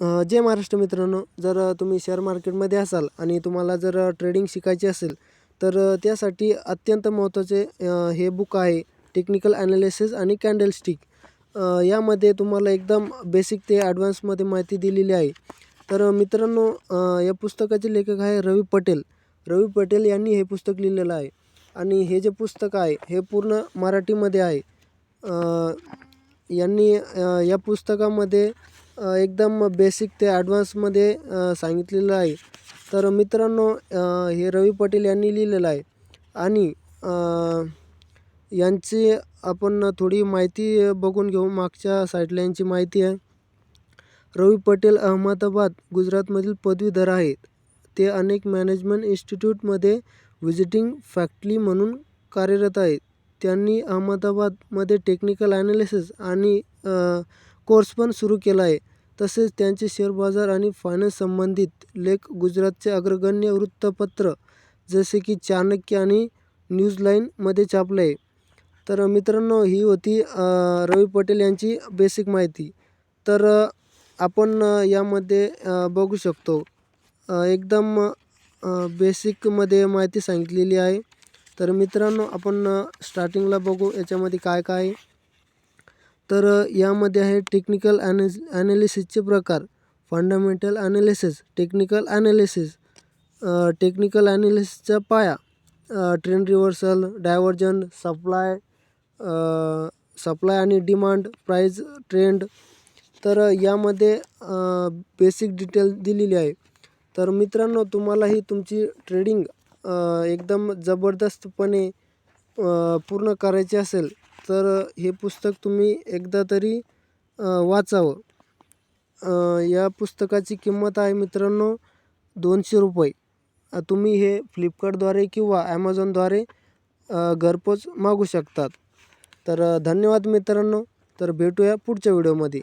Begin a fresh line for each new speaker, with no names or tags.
जय महाराष्ट्र मित्रांनो जर तुम्ही शेअर मार्केटमध्ये असाल आणि तुम्हाला जर ट्रेडिंग शिकायची असेल तर त्यासाठी अत्यंत महत्त्वाचे हे बुक आहे टेक्निकल ॲनालिसिस आणि कॅन्डलस्टिक स्टिक यामध्ये तुम्हाला एकदम बेसिक ते ॲडव्हान्समध्ये माहिती दिलेली आहे. तर मित्रांनो या पुस्तकाचे लेखक आहे रवी पटेल. रवी पटेल यांनी हे पुस्तक लिहिलेलं आहे. आणि हे जे पुस्तक आहे हे पूर्ण मराठीमध्ये आहे. यांनी या पुस्तकामध्ये एकदम बेसिक ते ॲडव्हान्समध्ये सांगितलेलं आहे. तर मित्रांनो हे रवी पटेल यांनी लिहिलेलं आहे. आणि यांची आपण थोडी माहिती बघून घेऊ. मागच्या साईडला यांची माहिती आहे. रवी पटेल अहमदाबाद गुजरातमधील पदवीधर आहेत. ते अनेक मॅनेजमेंट इन्स्टिट्यूटमध्ये व्हिजिटिंग फॅक्टली म्हणून कार्यरत आहेत. त्यांनी अहमदाबादमध्ये टेक्निकल ॲनालिसिस आणि कोर्स पण सुरू केला आहे. तसेच त्यांचे शेअर बाजार आणि फायनान्स संबंधित लेख गुजरातचे अग्रगण्य वृत्तपत्र जसे की चाणक्य आणि न्यूजलाईनमध्ये छापले आहे. तर मित्रांनो ही होती रवी पटेल यांची बेसिक माहिती. तर आपण यामध्ये बघू शकतो. एकदम बेसिकमध्ये माहिती सांगितलेली आहे. तर मित्रांनो आपण स्टार्टिंगला बघू याच्यामध्ये काय काय आहे. तर यामध्ये आहे टेक्निकल ॲनालिस ॲनालिसिसचे प्रकार. Fundamental analysis technical analysis technical ॲनालिसिसचा पाया trend reversal divergence supply supply आणि डिमांड प्राईज ट्रेंड तर यामध्ये बेसिक डिटेल दिलेली आहे. तर मित्रांनो तुम्हालाही तुमची ट्रेडिंग एकदम जबरदस्तपणे पूर्ण करायची असेल तर हे पुस्तक तुम्ही एकदा तरी वाचावं. या पुस्तकाची किंमत आहे मित्रांनो दोनशे रुपये. तुम्ही हे फ्लिपकार्टद्वारे किंवा ॲमेझॉनद्वारे घरपोच मागू शकतात. तर धन्यवाद मित्रांनो. तर भेटूया पुढच्या व्हिडिओमध्ये.